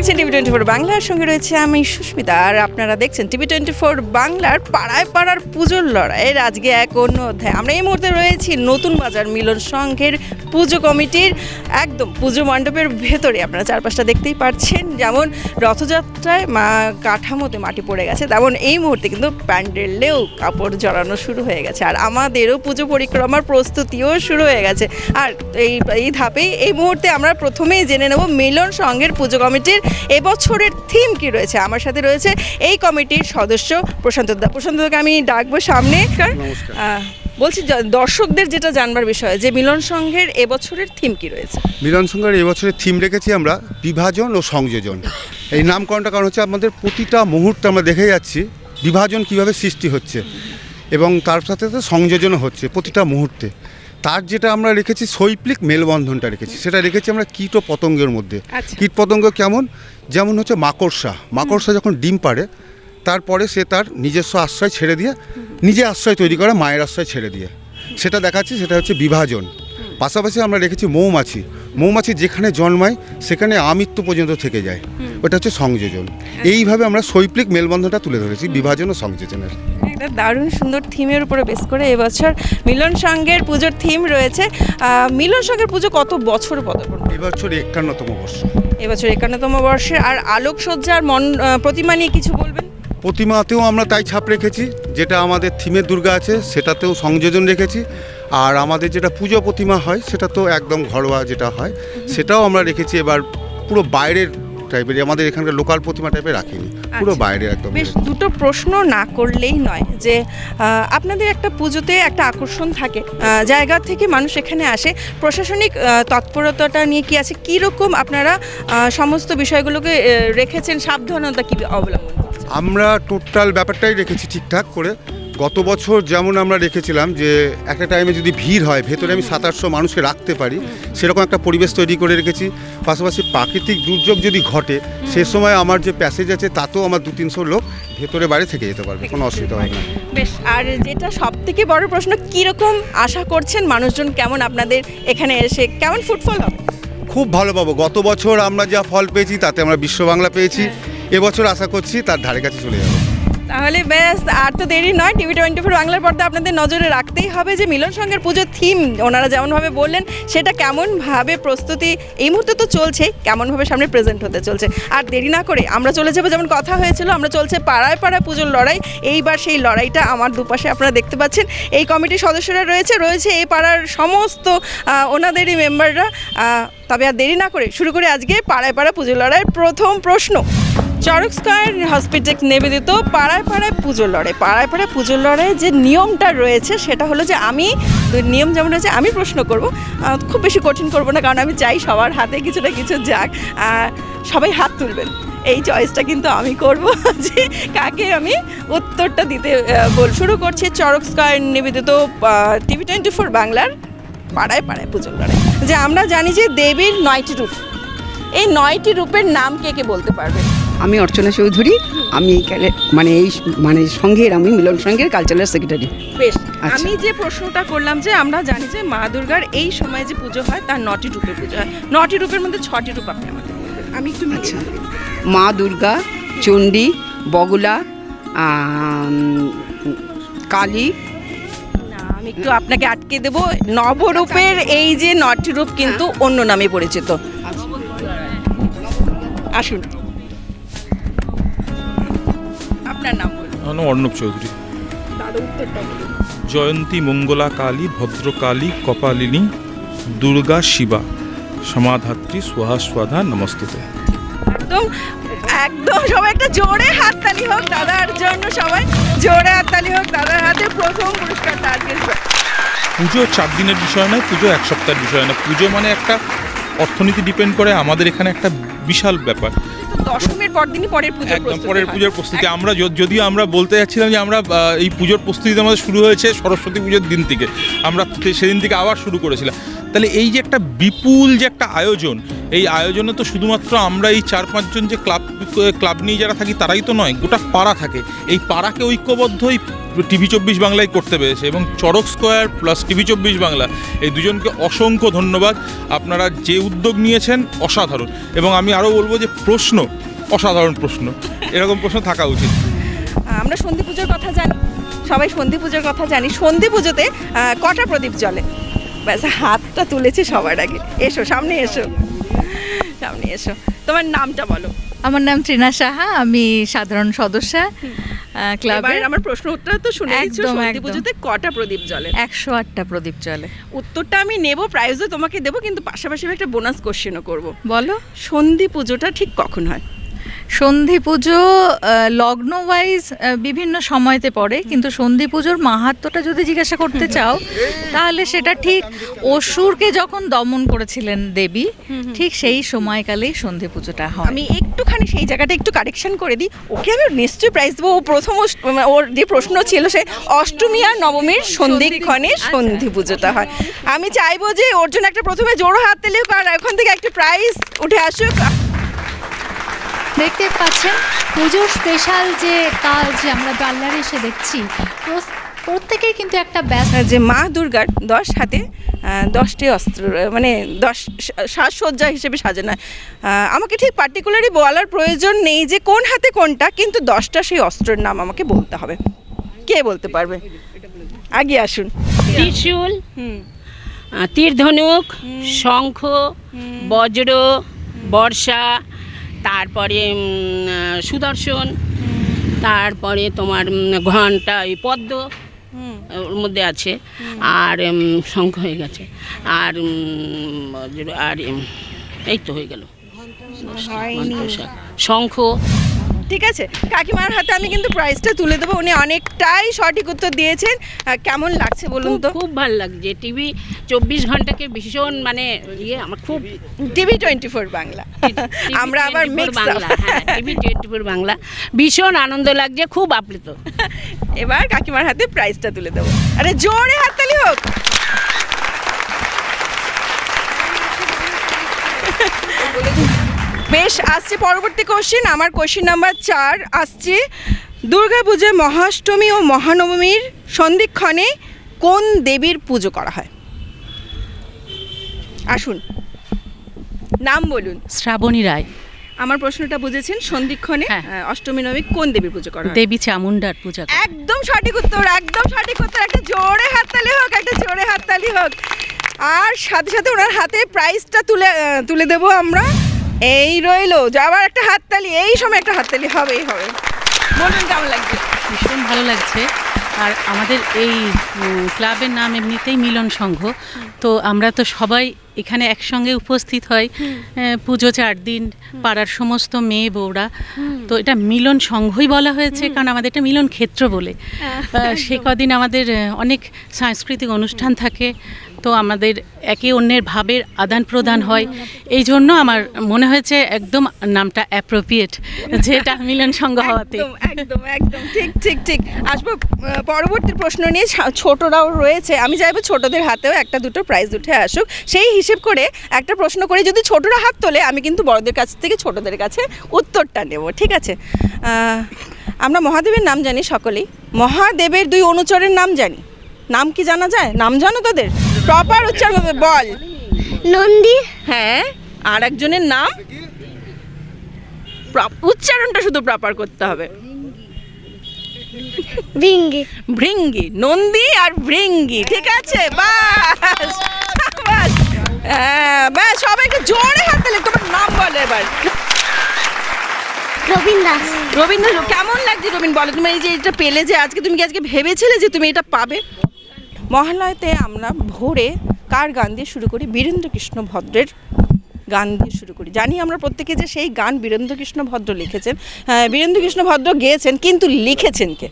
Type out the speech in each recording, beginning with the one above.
দেখছেন TV twenty four বাংলার সঙ্গে রয়েছে আমি সুস্মিতা, আর আপনারা দেখছেন টিভি টোয়েন্টি ফোর বাংলার পাড়ায় পাড়ার পুজোর লড়াইয়ের আজকে এক অন্য অধ্যায়। আমরা এই মুহূর্তে রয়েছি নতুন বাজার মিলন সংঘের পুজো কমিটির, একদম পুজো মণ্ডপের ভেতরে। আপনারা চারপাশটা দেখতেই পাচ্ছেন যেমন রথযাত্রায় মা কাঠামোতে মাটি পড়ে গেছে, তেমন এই মুহূর্তে কিন্তু প্যান্ডেলেও কাপড় জড়ানো শুরু হয়ে গেছে, আর আমাদেরও পুজো পরিক্রমার প্রস্তুতিও শুরু হয়ে গেছে। আর এই এই ধাপেই এই মুহূর্তে আমরা প্রথমেই জেনে নেব মিলন সংঘের পুজো কমিটির এবছরের থিম কি রয়েছে? আমার সাথে রয়েছে এই কমিটির সদস্য প্রশান্ত দা। প্রশান্ত দাকে আমি ডাকবো সামনে। বলছি দর্শকদের যেটা জানবার বিষয় যে মিলন সংঘের এবছরের থিম কি রয়েছে? মিলন সংঘের এবছরের থিম রেখেছি আমরা বিভাজন ও সংযোজন। এই নামকরণটা কারণ হচ্ছে আমাদের প্রতিটা মুহূর্তে আমরা দেখে যাচ্ছি বিভাজন কীভাবে সৃষ্টি হচ্ছে এবং তার সাথে সাথে সংযোজনও হচ্ছে প্রতিটা মুহূর্তে। তার যেটা আমরা রেখেছি শৈল্পিক মেলবন্ধনটা রেখেছি সেটা রেখেছি আমরা কীট ও পতঙ্গের মধ্যে। আচ্ছা। কীট পতঙ্গ কেমন? যেমন হচ্ছে মাকড়সা। মাকড়সা যখন ডিম পারে তারপরে সে তার নিজস্ব আশ্রয় ছেড়ে দিয়ে নিজে আশ্রয় তৈরি করে মায়ের আশ্রয় ছেড়ে দিয়ে। সেটা দেখাচ্ছে সেটা হচ্ছে বিভাজন। পাশাপাশি আমরা রেখেছি মৌমাছি। মৌমাছি যেখানে জন্মায় সেখানে আমৃত্যু পর্যন্ত থেকে যায়। ওটা হচ্ছে সংযোজন। এইভাবে আমরা শৈল্পিক মেলবন্ধনটা তুলে ধরেছি বিভাজন ও সংযোজনের। একটা দারুণ সুন্দর থিমের উপরে বেস করে এবছর মিলন সংঘের পুজোর থিম রয়েছে। মিলন সংঘের পুজো কত বছর পদার্পণ এবছর একান্নতম বর্ষ। এবছর একান্নতম বর্ষে। আর আলোকসজ্জার মন প্রতিমা নিয়ে কিছু বলবেন? প্রতিমাতেও আমরা তাই ছাপ রেখেছি যেটা আমাদের থিমের দুর্গা আছে সেটাতেও সংযোজন রেখেছি। আর আমাদের যেটা পুজো প্রতিমা হয় সেটা তো একদম ঘরোয়া যেটা হয় সেটাও আমরা রেখেছি। এবার পুরো বাইরের টাইপের আমাদের এখানকার লোকাল প্রতিমা টাইপের রাখিনি। পুরো আচ্ছা। বাইরে একদম বেশ দুটো প্রশ্ন না করলেই নয় যে আপনাদের একটা পুজোতে একটা আকর্ষণ থাকে। জায়গা থেকে মানুষ এখানে আসে। প্রশাসনিক তৎপরতাটা নিয়ে কি আছে? কীরকম আপনারা সমস্ত বিষয়গুলোকে রেখেছেন? সাবধানতা কী অবলম্বন? আমরা টোটাল ব্যাপারটাই রেখেছি ঠিকঠাক করে। গত বছর যেমন আমরা রেখেছিলাম যে একটা টাইমে যদি ভিড় হয় ভেতরে আমি সাত আটশো মানুষকে রাখতে পারি সেরকম একটা পরিবেশ তৈরি করে রেখেছি। পাশাপাশি প্রাকৃতিক দুর্যোগ যদি ঘটে সে সময় আমার যে প্যাসেজ আছে তাতেও আমার দু তিনশো লোক ভেতরে বাইরে থেকে যেতে পারবে কোনো অসুবিধা হয় না। বেশ আর যেটা সব থেকে বড় প্রশ্ন কীরকম আশা করছেন মানুষজন কেমন আপনাদের এখানে এসে কেমন ফুটফল হবে? খুব ভালো পাবো। গত বছর আমরা যা ফল পেয়েছি তাতে আমরা বিশ্ব বাংলা পেয়েছি। এবছর আশা করছি তার ধারে কাছে চলে যাব। তাহলে বেশ আর তো দেরি নয়, টিভি টোয়েন্টি ফোর বাংলার পর্দা আপনাদের নজরে রাখতেই হবে যে মিলন সংঘের পুজোর থিম ওনারা যেমনভাবে বললেন, সেটা কেমনভাবে প্রস্তুতি, এই মুহূর্তে তো চলছে, কেমনভাবে সামনে প্রেজেন্ট হতে চলছে। আর দেরি না করে আমরা চলে যাব, যেমন কথা হয়েছিল, আমরা চলছে পাড়ায় পাড়ায় পুজোর লড়াই। এইবার সেই লড়াইটা আমার দুপাশে আপনারা দেখতে পাচ্ছেন। এই কমিটির সদস্যরা রয়েছে রয়েছে এই পাড়ার সমস্ত ওনাদেরই মেম্বাররা তবে আর দেরি না করে শুরু করে আজকে পাড়ায় পাড়ায় পুজোর লড়াইয়ের প্রথম প্রশ্ন। চরক স্কয়ার হসপিটাল নিবেদিত, পাড়ায় পাড়ায় পুজো লড়াই। পাড়ায় পাড়ায় পুজো লড়াই যে নিয়মটা রয়েছে, সেটা হলো যে আমি নিয়ম যেমন রয়েছে, আমি প্রশ্ন করব। খুব বেশি কঠিন করব না, কারণ আমি চাই সবার হাতে কিছু না কিছু যাক। সবাই হাত তুলবেন। এই চয়েসটা কিন্তু আমি করব যে কাকে আমি উত্তরটা দিতে বল, শুরু করছি চরক স্কয়ার নিবেদিত টিভি টোয়েন্টি ফোর বাংলার পাড়ায় পাড়ায় পুজো লড়াই। যে আমরা জানি যে দেবীর নয়টি রূপ। এই নয়টি রূপের নাম কে কে বলতে পারবে? আমি অর্চনা চৌধুরী আমি এই মানে এই মানে সংঘের আমি মিলন সংঘের কালচারাল সেক্রেটারি বেশ আচ্ছা। আমি যে প্রশ্নটা করলাম যে আমরা জানি যে মা দুর্গার এই সময় যে পুজো হয় তার নটি রূপের পুজো হয়। নটি রূপের মধ্যে ছটি রূপ আপনি বলবেন। আমি একটু আচ্ছা। মা দুর্গা চণ্ডী বগুলা কালী। আমি একটু আপনাকে আটকে দেব। নবরূপের এই যে নটি রূপ কিন্তু অন্য নামে পরিচিত। আসুন। আমার নাম অর্ণব চৌধুরী। জয়ন্তী মঙ্গলা কালী ভদ্রকালী কপালিনী দুর্গা শিবা সমাধাত্রী সোহা স্বাধা নমস্তুতে। একদম একদম সবাই একটা জোরে হাততালি হোক দাদার জন্য সবাই জোরে হাততালি হোক দাদার হাতে প্রথম পুরস্কারটা আজকে পুজো চার দিনের বিষয় নয় পুজো এক সপ্তাহের বিষয় নয়। পুজো মানে একটা অর্থনীতি ডিপেন্ড করে আমাদের এখানে একটা বিশাল ব্যাপার। দশমীর পর দিনই পরের পুজো একদম পরের পুজোর প্রস্তুতি। আমরা যদি যদিও আমরা বলতে যাচ্ছিলাম যে আমরা এই পুজোর প্রস্তুতি আমাদের শুরু হয়েছে সরস্বতী পুজোর দিন থেকে। আমরা সেদিন থেকে আবার শুরু করেছিলাম। তাহলে এই যে একটা বিপুল যে একটা আয়োজন এই আয়োজনে তো শুধুমাত্র আমরা এই চার পাঁচজন যে ক্লাব ক্লাব নিয়ে যারা থাকি তারাই তো নয়, গোটা পাড়া থাকে। এই পাড়াকে ঐক্যবদ্ধ এই টিভি চব্বিশ বাংলায় করতে পেরেছে এবং চড়ক স্কোয়ার প্লাস টিভি চব্বিশ বাংলা এই দুজনকে অসংখ্য ধন্যবাদ। আপনারা যে উদ্যোগ নিয়েছেন অসাধারণ এবং আমি আরও বলব যে প্রশ্ন, অসাধারণ প্রশ্ন, এরকম প্রশ্ন থাকা উচিত। আমরা সন্ধি পুজোর কথা জানি, সবাই সন্ধি পুজোর কথা জানি, সন্ধি পুজোতে কটা প্রদীপ জ্বলে? ব্যাস, হাতটা তুলেছে সবার আগে। এসো, সামনে এসো। সামনে এসো। তোমার নামটা বলো। আমার নাম ত্রিনা সাহা আমি সাধারণ সদস্যা ক্লাবের আমার প্রশ্ন উত্তর তো শুনে একদম, সন্ধি পুজোতে কটা প্রদীপ জ্বলে? একশো আটটা প্রদীপ জ্বলে। উত্তরটা আমি নেব প্রাইজও তোমাকে দেবো কিন্তু পাশাপাশি একটা বোনাস কোশ্চেনও করব। বলো। সন্ধি পুজোটা ঠিক কখন হয়? সন্ধি পুজো লগ্ন ওয়াইজ বিভিন্ন সময়তে পড়ে কিন্তু সন্ধি পুজোর মাহাত্ম্যটা যদি জিজ্ঞাসা করতে চাও তাহলে সেটা ঠিক অসুরকে যখন দমন করেছিলেন দেবী ঠিক সেই সময়কালেই সন্ধি পুজোটা হয়। আমি একটুখানি সেই জায়গাটা একটু কারেকশন করে দিই। ওকে আমি নিশ্চয়ই প্রাইজ দেবো। ও প্রথম মানে ওর যে প্রশ্ন ছিল সে অষ্টমী আর নবমীর সন্ধিক্ষণে সন্ধি পুজোটা হয়। আমি চাইব যে ওর জন্য একটা প্রথমে জোড়ো হাত তেলে আর ওখান থেকে একটা প্রাইজ উঠে আসুক। দেখতে পাচ্ছেন পুজোর স্পেশাল যে কাজ আমরা পার্লারে এসে দেখছি প্রত্যেকেই কিন্তু একটা ব্যস্ত যে মা দুর্গার দশ হাতে দশটি অস্ত্র মানে দশ সাজসজ্জা হিসেবে সাজানো হয়। আমাকে ঠিক পার্টিকুলারই বলার প্রয়োজন নেই যে কোন হাতে কোনটা কিন্তু দশটা সেই অস্ত্রের নাম আমাকে বলতে হবে। কে বলতে পারবে? আগে আসুন। ত্রিশূল হুম। আহ, তীর ধনুক শঙ্খ বজ্র বর্ষা তারপরে সুদর্শন তারপরে তোমার ঘণ্টা ওই পদ্ম ওর মধ্যে আছে। আর শঙ্খ হয়ে গেছে। আর আর এই তো হয়ে গেল। শঙ্খ ঠিক আছে? কাকিমার হাতে আমি কিন্তু প্রাইজটা তুলে দেবো। উনি অনেকটাই সঠিক উত্তর দিয়েছেন। কেমন লাগছে বলুন তো? খুব ভালো লাগছে। টিভি চব্বিশ ঘন্টাকে ভীষণ মানে ইয়ে আমার খুব টিভি টোয়েন্টি ফোর বাংলা আমরা আবার বাংলা হ্যাঁ টিভি টোয়েন্টি ফোর বাংলা। ভীষণ আনন্দ লাগছে খুব আপ্লুত। এবার কাকিমার হাতে প্রাইজটা তুলে দেবো। আরে জোরে হাততালি হোক! বেশ আসছে পরবর্তী কোশ্চেন আমার কোশ্চেন নাম্বার চার আসছে। দুর্গাপূজা মহাষ্টমী ও মহানবমীর সন্ধিক্ষণে কোন দেবীর পুজো করা হয়? আসুন নাম বলুন। শ্রাবণী রায়। আমার প্রশ্নটা বুঝেছেন সন্ধিক্ষণে হ্যাঁ। অষ্টমী নবমী কোন দেবীর পুজো করা দেবী চামুন্ডার পূজা একদম সঠিক উত্তর একদম সঠিক উত্তর একটা জোরে হাততালি হোক একটা জোরে হাততালি হোক। আর সাথে সাথে ওনার হাতে প্রাইজটা তুলে তুলে দেবো আমরা। এই রইল আবার একটা হাততালি এই সময় একটা হাততালি হবেই হবে। বলুন কেমন লাগছে? ভীষণ ভালো লাগছে। আর আমাদের এই ক্লাবের নাম এমনিতেই মিলন সংঘ। তো আমরা তো সবাই এখানে একসঙ্গে উপস্থিত হয় পুজো চার দিন পাড়ার সমস্ত মেয়ে বউরা। তো এটা মিলন সংঘই বলা হয়েছে কারণ আমাদের এটা মিলন ক্ষেত্র বলে। সে কদিন আমাদের অনেক সাংস্কৃতিক অনুষ্ঠান থাকে। তো আমাদের একে অন্যের ভাবের আদান প্রদান হয়। এই জন্য আমার মনে হয়েছে একদম নামটা অ্যাপ্রোপ্রিয়েট যেটা মিলন সংঘ হওয়াতে। একদম একদম। ঠিক ঠিক ঠিক। আসব পরবর্তী প্রশ্ন নিয়ে ছোটরাও রয়েছে। আমি চাইব ছোটদের হাতেও একটা দুটো প্রাইজ উঠে আসুক। সেই হিসেব করে একটা প্রশ্ন করে যদি ছোটরা হাত তোলে আমি কিন্তু বড়দের কাছ থেকে ছোটদের কাছে উত্তরটা নেব ঠিক আছে? আমরা মহাদেবের নাম জানি সকলেই। মহাদেবের দুই অনুচরের নাম জানি। নাম কি জানা যায়? নাম জানো তাদের? প্রপার উচ্চারণ করবে, বল। নন্দী। হ্যাঁ আর একজনের নাম? উচ্চারণটা শুধু প্রপার করতে হবে। ভিঙ্গি। ভৃঙ্গি নন্দী আর ভৃঙ্গি ঠিক আছে? বাস বাস। হ্যাঁ, ব্যাস সবাইকে জোরে হাত তালে তোমার নাম বলো এবার। রবীন দাস রবীন্দ্র কেমন লাগছে রবীন্দ্র বলো তুমি এই যে এটা পেলে যে আজকে তুমি কি আজকে ভেবেছিলে যে তুমি এটা পাবে? মহালয়াতে আমরা ভোরে কার গান দিয়ে শুরু করি? বীরেন্দ্র কৃষ্ণ ভদ্রের গান দিয়ে শুরু করি। জানি আমরা প্রত্যেকে যে সেই গান বীরেন্দ্র কৃষ্ণ ভদ্র লিখেছেন। হ্যাঁ, বীরেন্দ্র কৃষ্ণ ভদ্র গেয়েছেন কিন্তু লিখেছেন কে?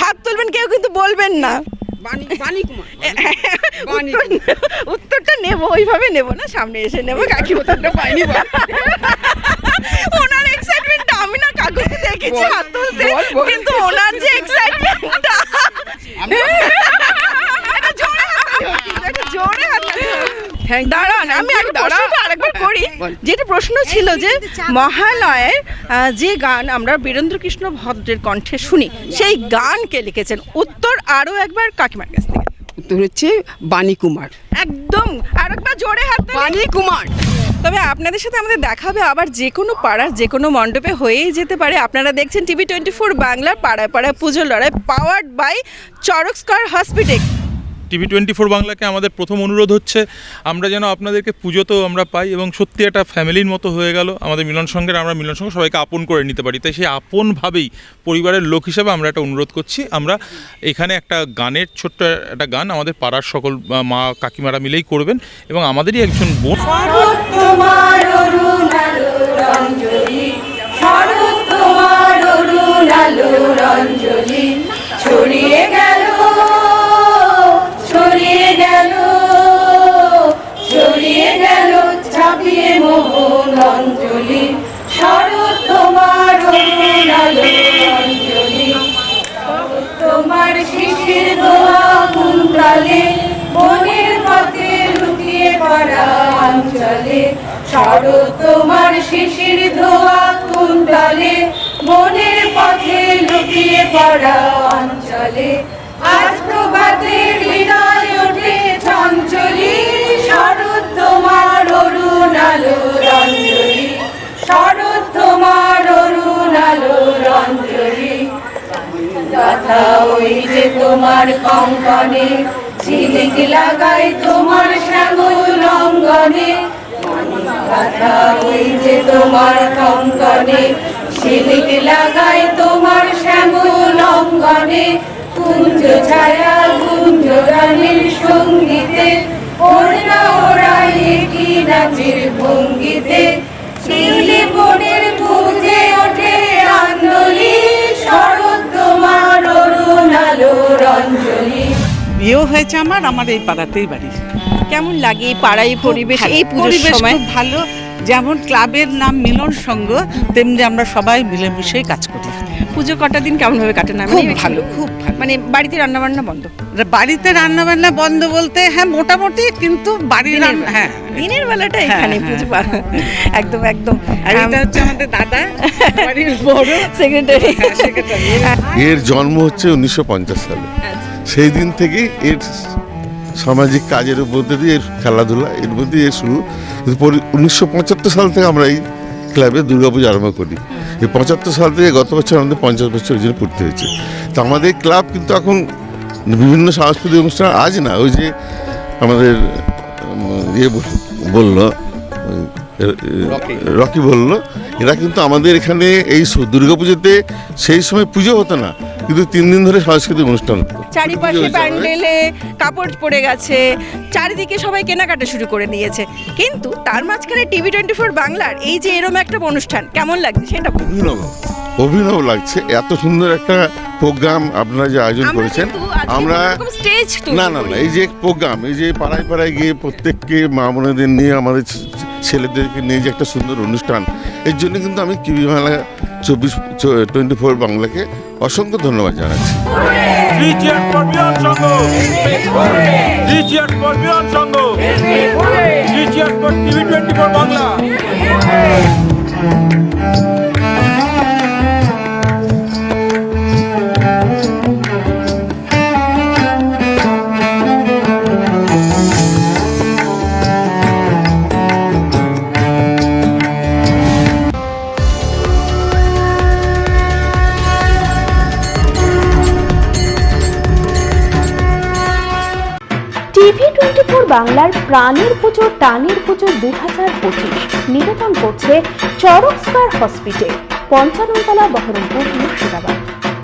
হাত তুলবেন কেউ কিন্তু বলবেন না। উত্তরটা নেব ওইভাবে নেব না সামনে এসে নেব কাকি উত্তরটা পাইনি ওনার কাকুকে দেখেছি হাত তুলতে কিন্তু ওনার যে এক্সাইটমেন্টটা জোরে হ্যাঁ দাঁড়ান আমি আরেকবার করি। যেটা প্রশ্ন ছিল যে মহালয়ের যে গান আমরা বীরেন্দ্র কৃষ্ণ ভদ্রের কণ্ঠে শুনি সেই গান কে লিখেছেন উত্তর আরও একবার কাকিমার কাছ থেকে। উত্তর হচ্ছে বাণী কুমার। একদম আরেকবার জোরে হাত বাণী কুমার। তবে আপনাদের সাথে আমাদের দেখা হবে আবার যে কোনো পাড়ার, যে কোনো মণ্ডপে হয়েই যেতে পারে। আপনারা দেখছেন টিভি টোয়েন্টি ফোর বাংলার পাড়ায় পাড়ায় পুজোর লড়াই powered by Charak square hospital TV twenty four বাংলাকে আমাদের প্রথম অনুরোধ হচ্ছে, আমরা যেন আপনাদেরকে পুজোতেও আমরা পাই এবং সত্যি একটা ফ্যামিলির মতো হয়ে গেল। আমাদের মিলন সঙ্গের, আমরা মিলন সঙ্গে সবাইকে আপন করে নিতে পারি। তাই সেই আপনভাবেই পরিবারের লোক হিসেবে আমরা একটা অনুরোধ করছি। আমরা এখানে একটা গানের ছোট্ট একটা গান আমাদের পাড়ার সকল মা কাকিমারা মিলেই করবেন এবং আমাদেরই একজন বোন। ছড়িয়ে গেল তোমার কঙ্কনে ঝিলিক লাগাই তোমার শ্যামল অঙ্গনে কথা ওই যে তোমার কঙ্কনে ঝিলিক লাগাই তোমার শ্যামল অঙ্গনে কুঞ্জ ছায়া, কুঞ্জ রানীর সঙ্গীতে, ওরা ওরাই কি নাচের ভঙ্গিতে। বিয়েও হয়েছে আমার আমার এই পাড়াতেই বাড়ি। কেমন লাগে এই পাড়ায় পরিবেশ এই পুজোর পরিবেশ সময়? খুব ভালো। যেমন ক্লাবের নাম মিলন সংঘ তেমনি আমরা সবাই মিলেমিশেই কাজ করি। পুজো কটা দিন কেমন ভাবে কাটে না? খুব ভালো খুব ভালো। মানে বাড়িতে রান্না বান্না বন্ধ বাড়িতে রান্না বান্না বন্ধ বলতে হ্যাঁ মোটামুটি কিন্তু বাড়ির হ্যাঁ। দিনের বেলাটা হ্যাঁ, এখানে হ্যাঁ, পুজো একদম একদম। আর এটা হচ্ছে আমাদের দাদা বাড়ির বড় সেক্রেটারি হ্যাঁ, এর জন্ম হচ্ছে উনিশশো পঞ্চাশ সালে। সেই দিন থেকেই এর সামাজিক কাজের মধ্যে দিয়ে এর খেলাধুলা, এর মধ্যে দিয়ে শুরু। উনিশশো পঁচাত্তর সাল থেকে আমরা এই ক্লাবে দুর্গাপুজো আরম্ভ করি। এই পঁচাত্তর সাল থেকে গত বছর আমাদের পঞ্চাশ বছর জন্য পড়তে হয়েছে। তো আমাদের ক্লাব কিন্তু এখন বিভিন্ন সাংস্কৃতিক অনুষ্ঠান আজ না, ওই যে আমাদের ইয়ে বল- বলল রকি বলল এরা কিন্তু আমাদের এখানে এই সু- দুর্গাপুজোতে সেই সময় পুজো হতো না কিন্তু তিন দিন ধরে সাংস্কৃতিক অনুষ্ঠান। চারিপাশে। প্যান্ডেলে কাপড় পড়ে গেছে চারিদিকে সবাই কেনাকাটা শুরু করে নিয়েছে কিন্তু তার মাঝখানে টিভি টোয়েন্টি ফোর বাংলার এই যে এরম একটা অনুষ্ঠান কেমন লাগছে সেটা অভিনব অভিনব লাগছে এত সুন্দর একটা প্রোগ্রাম আপনারা যে আয়োজন করেছেন আমরা স্টেজ না না না এই যে প্রোগ্রাম এই যে পাড়ায় পাড়ায় গিয়ে প্রত্যেককে মা বোনেদের নিয়ে আমাদের ছেলেদেরকে নিয়ে যে একটা সুন্দর অনুষ্ঠান, এর জন্য কিন্তু আমি কিবি বাংলা চব্বিশ টোয়েন্টি ফোর বাংলাকে অসংখ্য ধন্যবাদ জানাচ্ছি। বাংলার প্রাণের পুজো, টানের পুজো দু হাজার পঁচিশ। নিবেদন করছে চরক স্কোয়ার হসপিটাল, পঞ্চাননতলা বহরমপুর মুর্শিদাবাদ।